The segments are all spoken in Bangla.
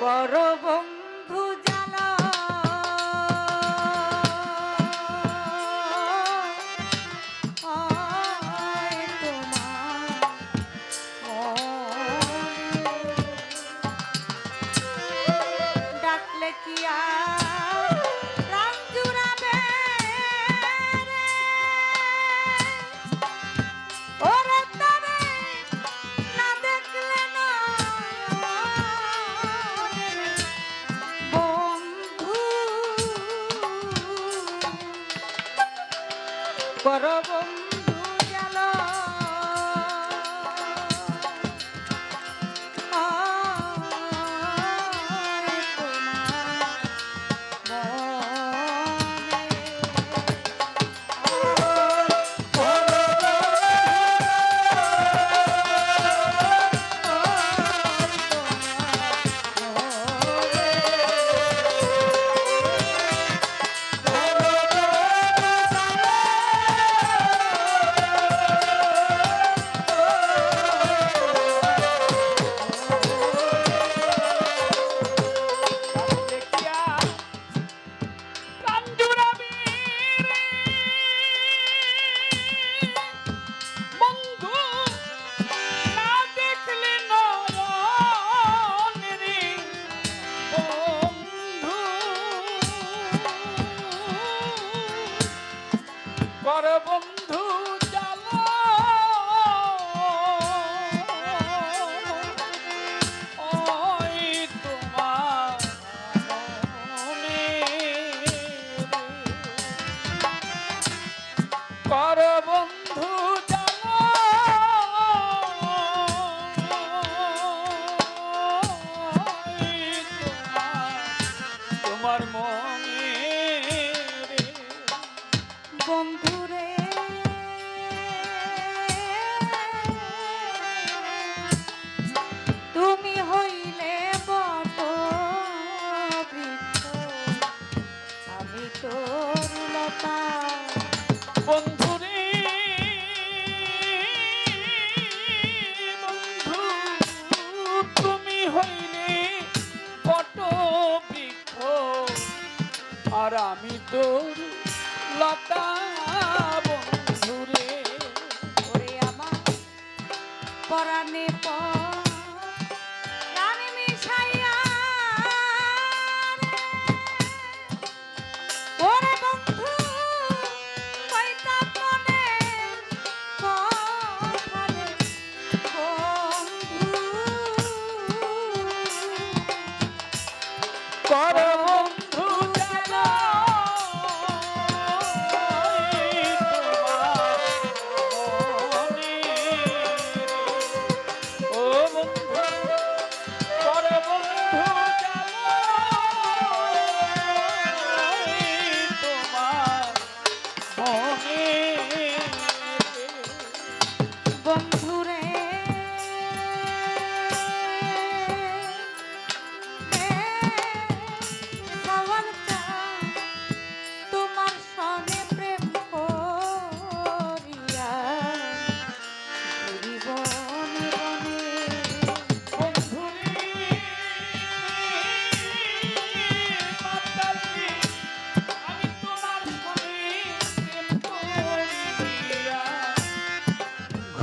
পরবং Parabum Father. পট আর আমি তোর লতা বন্ধুরে। আমার পর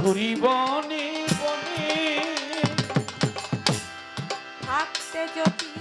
ঘুরি বনে বনে। থাকতে যদি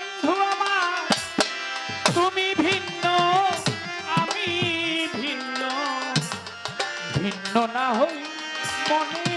বন্ধু আমার তুমি ভিন্ন আমি ভিন্ন। ভিন্ন না হই মনে